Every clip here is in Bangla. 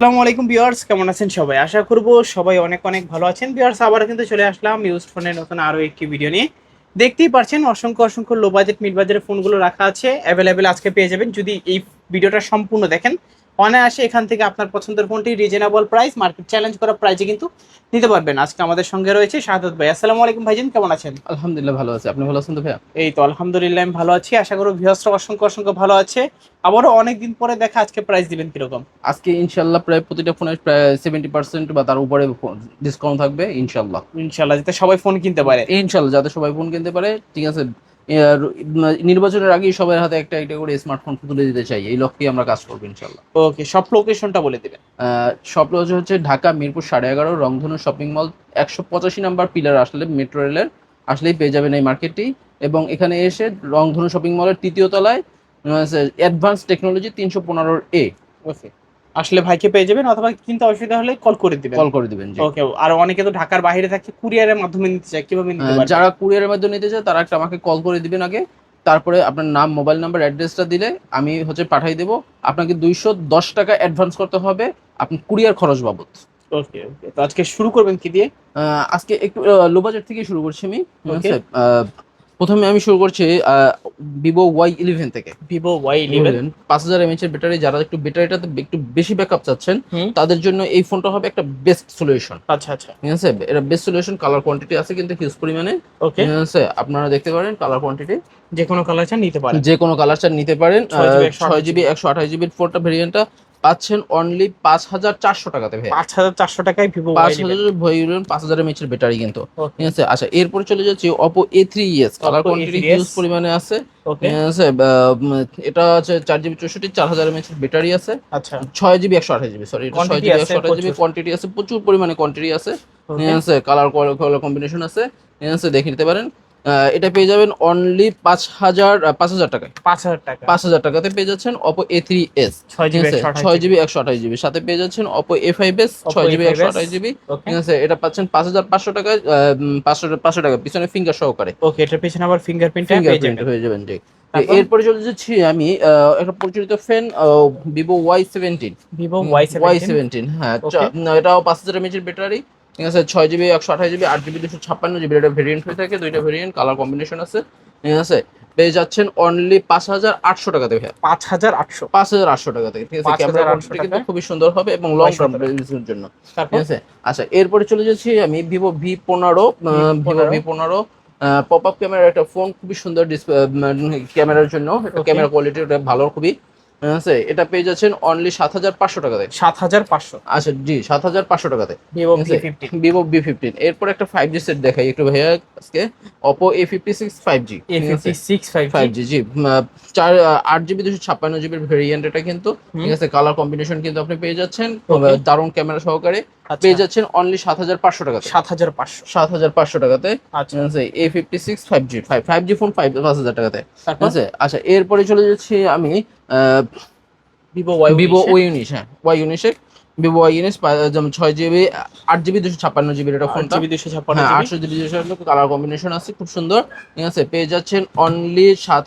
আসসালামু আলাইকুম ভিউয়ার্স, কেমন আছেন সবাই? আশা করব সবাই অনেক অনেক ভালো আছেন। ভিউয়ার্স আবার কিন্তু চলে আসলাম ইউজড ফোনের নতুন আরও একটি ভিডিও নিয়ে। দেখতেই পারছেন অসংখ্য অসংখ্য লো বাজেট মিড বাজেটের ফোনগুলো রাখা আছে। অ্যাভেলেবেল আজকে পেয়ে যাবেন। যদি এই ভিডিওটা সম্পূর্ণ দেখেন অনায়াসে এখান থেকে আপনার পছন্দের ফোনটি রিজনেবল প্রাইস মার্কেট চ্যালেঞ্জ করা প্রাইসে কিন্তু নিতে পারবেন। আজকে আমাদের সঙ্গে রয়েছে শাহাদত ভাই। আসসালামু আলাইকুম ভাইজান কেমন আছেন? আলহামদুলিল্লাহ ভালো আছে। আপনি ভালো আছেন তো ভাইয়া? এই তো আলহামদুলিল্লাহ আমি ভালো আছি। আশা করব ভিউয়ার্সরা অসংখ্য অসংখ্য ভালো আছে। আবারও অনেকদিন পরে দেখা আজকে প্রাইস দিবেন কীরকম? আজকে ইনশাল্লাহ প্রায় প্রতিটা ফোনের প্রায় সেভেন্টি পার্সেন্ট বা তার উপরে ডিসকাউন্ট থাকবে ইনশাল্লাহ ইনশাল্লাহ যাতে সবাই ফোন কিনতে পারে। ইনশাল্লাহ যাতে সবাই ফোন কিনতে পারে। ঠিক আছে নির্বাচনের আগেই সবার হাতে একটা একটা করে স্মার্টফোন তুলে দিতে চাই। এই লক্ষ্যেই আমরা কাজ করব ইনশাল্লাহ। ওকে সব লোকেশনটা বলে দিবেন। সব রয়েছে হচ্ছে ঢাকা মিরপুর সাড়ে এগারো রংধনু শপিং মল একশো পঁচাশি নাম্বার পিলার আসলে মেট্রো রেলের আসলেই পেয়ে যাবেন এই মার্কেটটি এবং এখানে এসে রংধনু শপিং মলের তৃতীয় তলায় অ্যাডভান্স টেকনোলজি তিনশো পনেরোর এ ওকে। আসলে ভাইকে পেয়ে যাবেন অথবা কিনতে অসুবিধা হলে কল করে দিবেন। কল করে দিবেন জি। ওকে আর অনেকে তো ঢাকার বাইরে থাকে কুরিয়ারের মাধ্যমে নিতে চায় কীভাবে নিতে আহ, পারবে? যারা কুরিয়ারের মাধ্যমে নিতে চায় তারা একটা আমাকে কল করে দিবেন আগে। তারপরে আপনার নাম মোবাইল নাম্বার অ্যাড্রেসটা দিলে আমি হচ্ছে পাঠাই দেবো। আপনাকে দুইশো দশ টাকা অ্যাডভান্স করতে হবে আপনি কুরিয়ার খরচ বাবদ। ওকে ওকে তো আজকে শুরু করবেন কি দিয়ে? আজকে একটু লো বাজেট থেকে শুরু করছি আমি। প্রথমে আমি শুরু করছি ভিভো ওয়াই ইলেভেন থেকে। ভিভো ওয়াই ইলেভেন পাঁচ হাজার এমএচ এর ব্যাটারি যারা একটু ব্যাটারিটাতে একটু বেশি ব্যাকআপ চাচ্ছেন। তাদের জন্য এই ফোনটা হবে একটা বেস্ট সলিউশন আচ্ছা আচ্ছা। ঠিক আছে? এটা বেস্ট সলিউশন কালার কোয়ান্টিটি আছে কিন্তু হিউজ পরিমাণে। ওকে ঠিক আছে? আপনারা দেখতে পারেন কালার কোয়ান্টিটি যে কোনো কালার চান নিতে পারেন। যে কোনো কালার চার নিতে পারেন। 6GB, ছয় জিবি একশো আঠাশ জিবির ফোরটা ভেরিয়েন্টটা পাচ্ছেন অনলি পাঁচ হাজার চারশো টাকাতে ভাই। পাঁচ হাজার চারশো টাকায় ভিভো পাঁচ হাজার ভেরিয়েন্ট পাঁচ হাজার এমএচের ব্যাটারি কিন্তু। ঠিক আছে? আচ্ছা এরপরে চলে যাচ্ছি Oppo A three ES colour quantity A3s huge পরিমাণে আছে। আছে? এটা হচ্ছে চার জিবি চৌষট্টি চার হাজার এমএচের ব্যাটারি আছে। আচ্ছা। ছয় জিবি একশো আঠাশ জিবি সরি ছয় জিবি আছে একশো আঠাশ জিবি কোয়ান্টিটি আছে প্রচুর পরিমাণে কোয়ান্টিটি আছে। ঠিক আছে? কালার কালার কম্বিনেশন আছে। ঠিক আছে? দেখে নিতে পারেন। এটা পেয়ে যাবেন অনলি পাঁচ হাজার পাঁচ হাজার টাকায়। পাঁচ হাজার টাকা। পাঁচ হাজার টাকাতে পেয়ে যাচ্ছেন অপো এ থ্রি এস ছয় জিবি একশো আঠাশ জিবি সাথে পেয়ে যাচ্ছেন অপো এ ফাইভ এস ছয় জিবি একশো A5s আঠাশ জিবি ঠিক আছে? এটা পাচ্ছেন পাঁচ হাজার পাঁচশো টাকায় পাঁচশো পাঁচশো টাকা। পিছনে ফিঙ্গার সহকারে। ওকে এটার পেছনে আবার ফিঙ্গারপ্রিন্ট ফিঙ্গারপ্রিন্ট হয়ে যাবেন ঠিক? এরপরে চলে যাচ্ছি আমি একটা পরিচালিত fan Vivo Y seventeen Vivo Y Y seventeen হ্যাঁ. না, এটাও পাঁচ হাজার এমএচের ব্যাটারি ঠিক আছে ছয় জিবি একশো আঠাশ জিবি আট জিবি দুশো ছাপ্পান্ন জিবি এটা ভেরিয়েন্ট হয়ে থাকে দুইটা ভেরিয়েন্ট কালার কম্বিনেশন আছে ঠিক আছে? পেয়ে যাচ্ছেন অনলি পাঁচ হাজার আটশো টাকাতে ভাইয়া পাঁচ হাজার আটশো। পাঁচ হাজার আটশো টাকা থেকে ঠিক আছে? ক্যামেরা কোয়ালিটি কিন্তু খুবই সুন্দর হবে এবং লং টার্ম ইউজের জন্য। ঠিক আছে? আচ্ছা এরপরে চলে যাচ্ছি আমি ভিভো ভি পনেরো ভিভো V15 ভি পনেরো পপ আপ ক্যামেরার একটা ফোন খুবই সুন্দর ডিসপ্লে ক্যামেরার জন্য। ক্যামেরা কোয়ালিটি ভালো খুবই। আছে এটা পেয়ে যাচ্ছেন অনলি সাত হাজার পাঁচশো টাকাতে। সাত হাজার পাঁচশো। আচ্ছা জি সাত হাজার পাঁচশো টাকাতে। ভিভো বি ফিফটিন এরপর একটা ফাইভ জি সেট দেখাই একটু ভাইয়া আজকে। Oppo A fifty six five G six five G. জি চার আট জিবি দুশো ছাপ্পান্ন জিবির ভেরিয়েন্ট এটা কিন্তু ঠিক আছে? কালার কম্বিনেশন কিন্তু আপনি পেয়ে যাচ্ছেন. দারুণ ক্যামেরা সহকারে। পেয়ে যাচ্ছেন অনলি সাত হাজার পাঁচশো টাকাতে। সাত হাজার পাঁচশো। সাত হাজার পাঁচশো টাকাতে। আচ্ছা। A fifty six five G five five G phone five পাঁচ হাজার টাকাতে। আছে আচ্ছা এরপরে চলে যাচ্ছি আমি ভিভো ওয়াই ভিভো ওই উনিশ হ্যাঁ ওয়াই উনিশে ভিভো ওয়াই উনিশ যেমন ছয় জিবি আট জিবি দুশো ছাপ্পান্ন জিবির এটা ফোনটা জিবি দুশো ছাপ্পান্ন হ্যাঁ আটশো জিবি দুশো কালার কম্বিনেশন আছে খুব সুন্দর। ঠিক আছে পেয়ে যাচ্ছেন অনলি সাত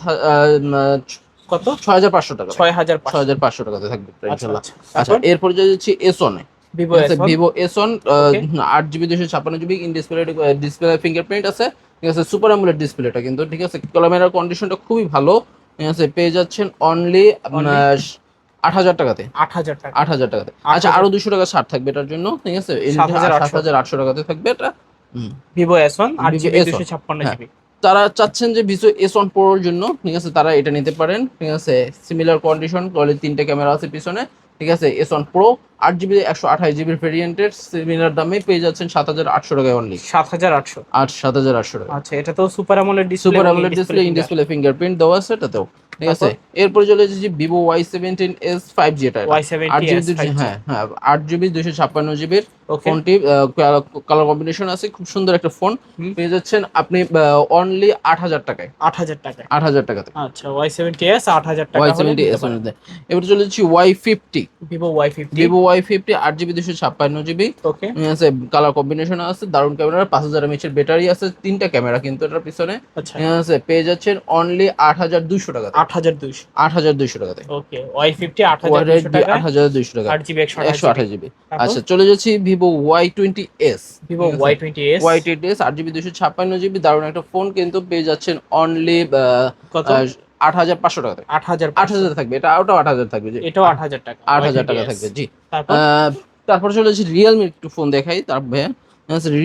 কত? ছয় হাজার পাঁচশো টাকা ছয় হাজার ছয় হাজার পাঁচশো টাকাতে থাকবে আচ্ছা আচ্ছা। আচ্ছা এরপরে যাচ্ছি S one Vivo Vivo S one আট জিবি দুশো ছাপ্পান্ন GB in display display fingerprint আছে। ঠিক আছে সুপার আমুলেট ডিসপ্লেটা কিন্তু ঠিক আছে। ক্যামেরার কন্ডিশনটা খুবই ভালো। ঠিক আছে পেয়ে যাচ্ছেন অনলি আট হাজার টাকাতে। আট হাজার টাকা। আট হাজার টাকাতে। আচ্ছা আরও দুশো টাকা ছাড় থাকবে এটার জন্য ঠিক আছে? 7,800 সাত হাজার আটশো। টাকাতে থাকবে এটা। ভিভো এস ওয়ান আট জিবি দুশো ছাপ্পান্ন হ্যাঁ। জিবি তারা চাচ্ছেন যে ভিভো এস ওয়ান প্রোর জন্য ঠিক আছে? তারা এটা নিতে পারেন ঠিক আছে? সিমিলার কন্ডিশন তিনটে ক্যামেরা আছে পিছনে। ঠিক আছে? এস ওয়ান প্রো আট জিবি একশো আঠাশ জিবির ভেরিয়েন্টের সিমিলার দামে পেয়ে যাচ্ছেন সাত হাজার আটশো টাকায় অনলি সাত হাজার আটশো। আট সাত হাজার আটশো টাকা আচ্ছা এটা তো super AMOLED display super AMOLED display in display fingerprint দেওয়া আছে এটাতেও। ঠিক আছে? এরপরে চলে এসেছি Vivo Y seventeen S five G এটা আট জিবি হ্যাঁ হ্যাঁ আট জিবি দুশো ছাপ্পান্ন জিবির ফোনটি কালার কম্বিনেশন আছে খুব সুন্দর একটা ফোন পেয়ে যাচ্ছেন আপনি অনলি আট হাজার টাকায় আট হাজার টাকা আট হাজার টাকাতে আচ্ছা ওয়াই সেভেন্টি এস আট হাজার টাকা ওয়াই সেভেন্টি এস। এবার চলে যাচ্ছি Y fifty Vivo Y fifty Vivo Y fifty আট জিবি দুশো ছাপ্পান্ন জিবি ওকে আছে কালার কম্বিনেশন আছে দারুণ ক্যামেরা পাঁচ হাজার এমএচের ব্যাটারি আছে তিনটা ক্যামেরা কিন্তু এটার পিছনে আচ্ছা আছে পেয়ে যাচ্ছেন অনলি আট হাজার দুইশো টাকা আট হাজার দুইশো আট হাজার দুইশো টাকাতে ওকে ওয়াই ফিফটি আট হাজার আট হাজার দুইশো টাকা আট জিবি একশো একশো আঠাশ জিবি আচ্ছা চলে যাচ্ছি Vivo Y twenty S Vivo Y twenty S Y twenty S আট জিবি দুশো ছাপ্পান্ন জিবি দারুণ একটা ফোন কিন্তু পেয়ে যাচ্ছেন অনলি আট হাজার পাঁচশো টাকা আট হাজার আট হাজার থাকবে। এটা ওটাও আট হাজার থাকবে এটাও আট হাজার টাকা। আট হাজার টাকা থাকবে জি। তারপর? চলে যাচ্ছি রিয়েলমি একটু ফোন দেখাই। তারপরে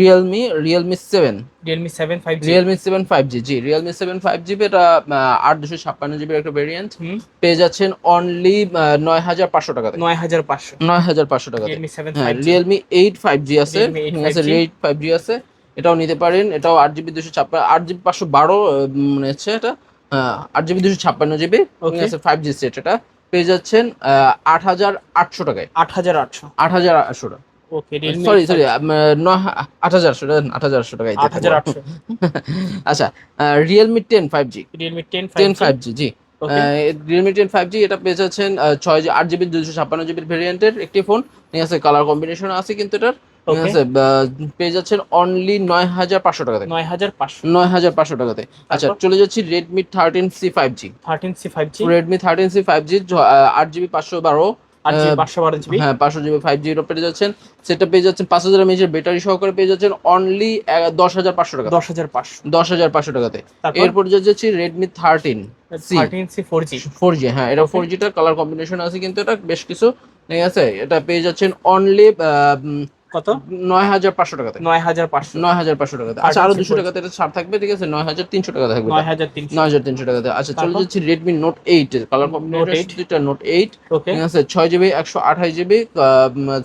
Realme Realme seven Realme seven five G Realme seven five G G Realme seven five GB এটা আট দুশো ছাপ্পান্ন জিবির একটা ভেরিয়েন্ট পেয়ে যাচ্ছেন অনলি নয় হাজার পাঁচশো টাকাতে নয় হাজার পাঁচশো। নয় হাজার পাঁচশো টাকাতে রিয়েলমি হ্যাঁ রিয়েলমি এইট ফাইভ জি আছে। Realme 8 ঠিক আছে 5G এইট ফাইভ জি আছে। এটাও নিতে পারেন। এটাও আট জিবি দুশো ছাপ্পান্ন আট জিবি পাঁচশো বারো মানে হচ্ছে এটা। আট জিবি দুশো ছাপ্পান্ন জিবি। আছে ফাইভ জি সেট এটা। পেয়ে যাচ্ছেন আট হাজার আটশো টাকায়। আট হাজার আটশো। আট হাজার আটশো টাকা। ওকে সরি সরি আট হাজার আটশো আট হাজার আটশো টাকায় আট হাজার আটশো আচ্ছা Realme ten five G Realme ten ten five G. G Realme ten five G এটা পেয়ে যাচ্ছেন ছয় জি আট জিবি দুশো ছাপ্পান্ন জিবির ভেরিয়েন্টের একটি ফোন ঠিক আছে কালার কম্বিনেশন আছে কিন্তু এটার। পেয়ে যাচ্ছেন অনলি নয় হাজার পাঁচশো টাকাতে। নয় হাজার পাঁচশো। নয় হাজার পাঁচশো টাকাতে। আচ্ছা চলে যাচ্ছি Redmi thirteen C five G thirteen C five G Redmi thirteen C five G আট জিবি পাঁচশো বারো। পাঁচশো হ্যাঁ জিবি ফাইভ জি পেয়ে যাচ্ছেন। সেটা পেয়ে যাচ্ছেন পাঁচ হাজার ব্যাটারি সহকারে পেয়ে যাচ্ছেন অনলি দশ হাজার পাঁচশো টাকা। দশ হাজার পাঁচশো। দশ হাজার পাঁচশো টাকাতে। এরপর যাচ্ছে রেডমি থার্টিন ফোর জি হ্যাঁ এটা ফোর জিটার কালার কম্বিনেশন আছে কিন্তু এটা বেশ কিছু। আছে? এটা পেয়ে যাচ্ছেন অনলি কত? নয় হাজার পাঁচশো টাকাতে। নয় হাজার পাঁচশো। নয় হাজার পাঁচশো টাকাতে। আচ্ছা আরও দুশো টাকাতে এটা ছাড় থাকবে ঠিক আছে? নয় হাজার তিনশো টাকা থাকবে নয় হাজার তিনশো। নয় হাজার তিনশো টাকাতে। আচ্ছা চলে যাচ্ছি Redmi note eight colour combination 8 দুইটা নোট এইট ঠিক আছে ছয় জিবি একশো আঠাশ জিবি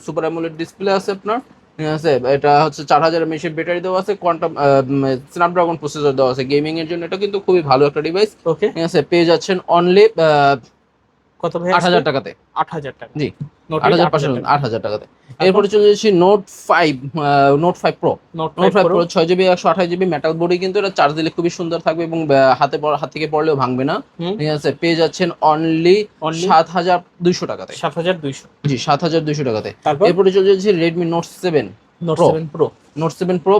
সুপার অ্যামোলেড ডিসপ্লে আছে আপনার। ঠিক আছে এটা হচ্ছে চার হাজার এমএসের ব্যাটারি দেওয়া আছে কোয়ান্টাম স্ন্যাপড্রাগন প্রসেসর দেওয়া আছে গেমিং এর জন্য। এটা কিন্তু খুবই ভালো একটা ডিভাইস ওকে ঠিক আছে পেয়ে যাচ্ছেন অনলি কত ভাই আট হাজার টাকাতে। আট হাজার টাকা। জি নোট আট হাজার পাঁচশো আট হাজার টাকাতে। এরপরে চলে যাচ্ছি note five note five pro note note five five pro ছয় জিবি একশো আঠাশ জিবি মেটাল বডি কিন্তু এটা চার্জ দিলে খুবই সুন্দর থাকবে এবং হাতে পড়- হাত থেকে পড়লেও ভাঙবে না। ঠিক আছে পেয়ে যাচ্ছেন অনলি Only? সাত হাজার দুইশো টাকাতে। সাত হাজার দুইশো। জি সাত হাজার দুইশো টাকাতে। তারপর? এরপরে চলে যাচ্ছি Redmi note seven note Pro। Seven pro note seven pro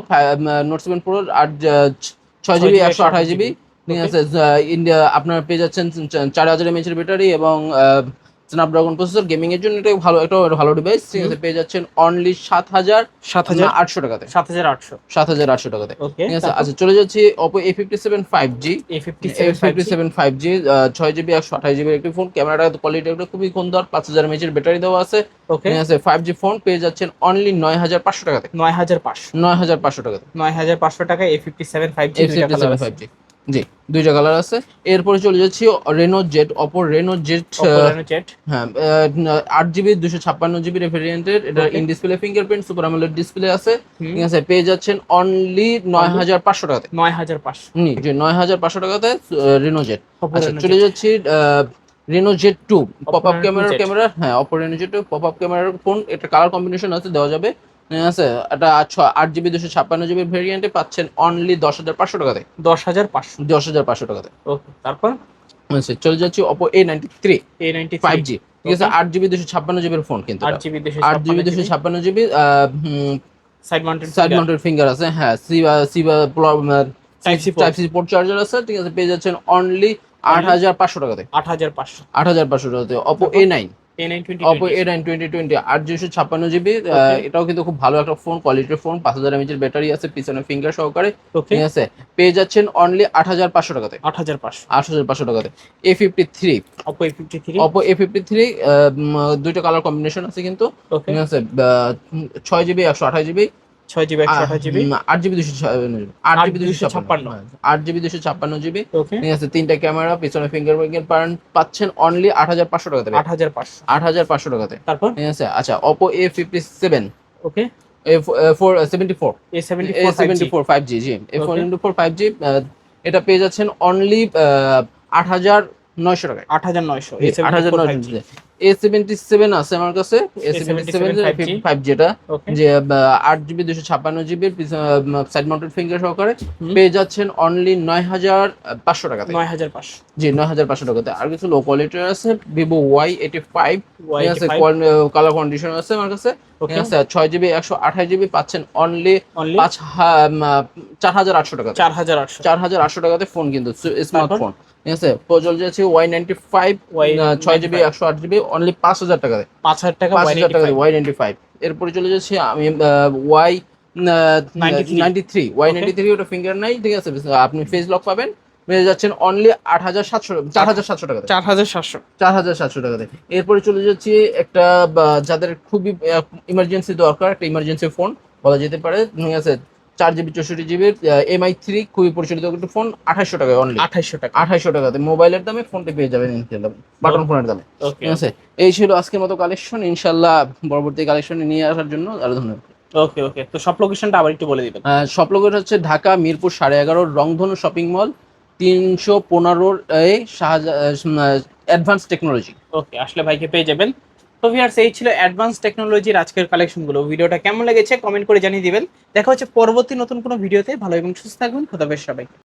note seven pro আট আহ, ছয় জিবি একশো আঠাশ জিবি ঠিক আছে ইন্ডিয়া আপনার পেয়ে যাচ্ছেন চার হাজার এমএচের ব্যাটারি এবং স্ন্যাপড্রাগন প্রসেসর গেমিং এর জন্য এটা ভালো একটা ভালো ডিভাইস ঠিক আছে পেয়ে যাচ্ছেন অনলি সাত হাজার সাত হাজার আটশো টাকাতে। সাত হাজার আটশো। সাত হাজার আটশো টাকাতে। ঠিক আছে আচ্ছা চলে যাচ্ছি Oppo A fifty seven five G A fifty seven five G ছয় জিবি একশো আঠাশ জিবির একটি ফোন ক্যামেরাটা কোয়ালিটি একটা খুবই সুন্দর পাঁচ হাজার এমএচের ব্যাটারি দেওয়া আছে। ঠিক আছে ফাইভ জি ফোন পেয়ে যাচ্ছেন অনলি নয় হাজার পাঁচশো টাকাতে। নয় হাজার পাঁচশো। নয় হাজার পাঁচশো টাকাতে। নয় হাজার পাঁচশো টাকা A fifty seven five G five G G দুইটা কালার আছে। এরপরে চলে যাচ্ছি Reno Z Oppo Reno Z হ্যাঁ আট জিবি দুশো ছাপ্পান্ন জিবি ভেরিয়েন্টের এটা in display fingerprint super AMOLED display আছে। ঠিক আছে পেয়ে যাচ্ছেন অনলি নয় হাজার পাঁচশো টাকাতে। নয় হাজার পাঁচশো। জি নয় হাজার পাঁচশো টাকাতে রেনো জেট আচ্ছা চলে। যাচ্ছি Reno Z two pop up ক্যামেরার ক্যামেরা হ্যাঁ Oppo Reno Z two pop up ক্যামেরার ফোন এটা কালার কম্বিনেশন আছে দেওয়া যাবে। আছে। এটা আট জিবি দুশো ছাপ্পান্ন জিবি ভেরিয়েন্টে পাচ্ছেন অনলি দশ হাজার পাঁচশো টাকাতে। দশ হাজার পাঁচশো। দশ হাজার পাঁচশো টাকাতে। ওকে তারপর? আচ্ছা চলে যাচ্ছি Oppo A ninety three A ninety five G ঠিক আছে আট জিবি দুশো ছাপ্পান্ন জিবির ফোন কিন্তু আট জিবি দুশো আট জিবি দুশো ছাপ্পান্ন GB side mounted side mounted finger আছে হ্যাঁ সিবা সিবা C port। Type C port charger আছে ঠিক আছে পেয়ে যাচ্ছেন অনলি আট হাজার পাঁচশো টাকাতে। আট হাজার পাঁচশো। আট হাজার পাঁচশো টাকাতে Oppo A nine Oppo A nine twenty twenty আট দুশো ছাপ্পান্ন জিবি এটাও কিন্তু খুব ভালো একটা ফোন কোয়ালিটির ফোন পাঁচ হাজার এমএচের ব্যাটারি আছে পিছনে ফিঙ্গার সহকারে। ঠিক আছে? পেয়ে যাচ্ছেন অনলি আট হাজার পাঁচশো টাকাতে। আট হাজার পাঁচশো। আট হাজার পাঁচশো টাকাতে। A fifty three Oppo A fifty three Oppo A fifty three দুইটা কালার কম্বিনেশন আছে কিন্তু। ঠিক আছে? ছয় জিবি একশো আঠাশ জিবি ছয় জিবি একশো আঠাশ জিবি? আট জিবি দুশো আট জিবি দুশো ছাপ্পান্ন। আট জিবি দুশো ছাপ্পান্ন জিবি। ঠিক আছে তিনটা ক্যামেরা পিছনে ফিঙ্গার প্রিন্ট পাচ্ছেন অনলি আট হাজার পাঁচশো টাকাতে আট হাজার পাঁচশো। আট হাজার পাঁচশো টাকাতে তারপর? ঠিক আছে আচ্ছা Oppo A fifty seven okay এটা পেয়ে যাচ্ছেন অনলি আট হাজার নয়শো টাকায়। আট হাজার নয়শো। আট হাজার নয়শো এ সেভেন্টি সেভেন আছে আমার কাছে। এ সেভেন্টি সেভেন ফাইভ যেটা যে আট জিবি দুশো ছাপ্পান্ন জিবির সাইড মাউন্টেড ফিঙ্গার সহকারে পেয়ে যাচ্ছেন অনলি নয় হাজার পাঁচশো টাকাতে। নয় হাজার পাঁচশো। জি নয় হাজার পাঁচশো টাকাতে। আর কিছু লো কোয়ালিটির আছে ভিভো ওয়াই এইটি ফাইভ আছে কালার কন্ডিশন আছে আমার কাছে। ছয় জিবি একশো আঠাশ জিবি পাচ্ছেন অনলি পাঁচ চার হাজার আটশো টাকা চার হাজার আটশো। চার হাজার আটশো টাকাতে ফোন কিন্তু স্মার্টফোন ঠিক আছে? ওয়াই নাইনটি ফাইভ ছয় জিবি একশো আট জিবি অনলি পাঁচ হাজার টাকাতে। পাঁচ হাজার টাকা পাঁচ হাজার টাকা ওয়াই নাইনটি ফাইভ এরপরে চলে যাচ্ছে আমি Y 93 ninety three Y. Ninety three ওটা ফিঙ্গার নাই ঠিক আছে? আপনি ফেস লক পাবেন। পেয়ে যাচ্ছেন অনলি আট হাজার সাতশো চার হাজার সাতশো টাকা চার হাজার সাতশো। চার হাজার সাতশো টাকাতে এরপরে চলে যাচ্ছে একটা যাদের খুবই ইমার্জেন্সি দরকার একটা ইমার্জেন্সি ফোন বলা যেতে পারে। আছে চার জিবি চৌষট্টি জিবির এমআই থ্রি খুবই পরিচালিত একটা ফোন আঠাশশো টাকায় অনলি আঠাইশশো টাকা। আঠাশশো টাকাতে মোবাইলের দামে ফোনটি পেয়ে যাবেন ইনশাল্লাহ বাটন ফোনের দামে। ঠিক আছে? এই ছিল আজকের মতো কালেকশন ইনশাল্লাহ পরবর্তী কালেকশন নিয়ে আসার জন্য আরও ধন্যবাদ। ওকে ওকে তো সব লোকেশনটা আবার একটু বলে দিবেন। সব লোকের হচ্ছে ঢাকা মিরপুর সাড়ে এগারো রংধনু শপিং মল তিনশো পনেরোর শাহজাহান অ্যাডভান্স টেকনোলজি ওকে, আসলে ভাইকে পেয়ে যাবেন। তো ভিউয়ার্স এই ছিল অ্যাডভান্স টেকনোলজির আজকের কালেকশনগুলো ভিডিওটা কেমন লেগেছে কমেন্ট করে জানিয়ে দিবেন। দেখা হচ্ছে পরবর্তী নতুন কোনো ভিডিওতে। ভালো এবং সুস্থ থাকবেন খোদাবেশ সবাই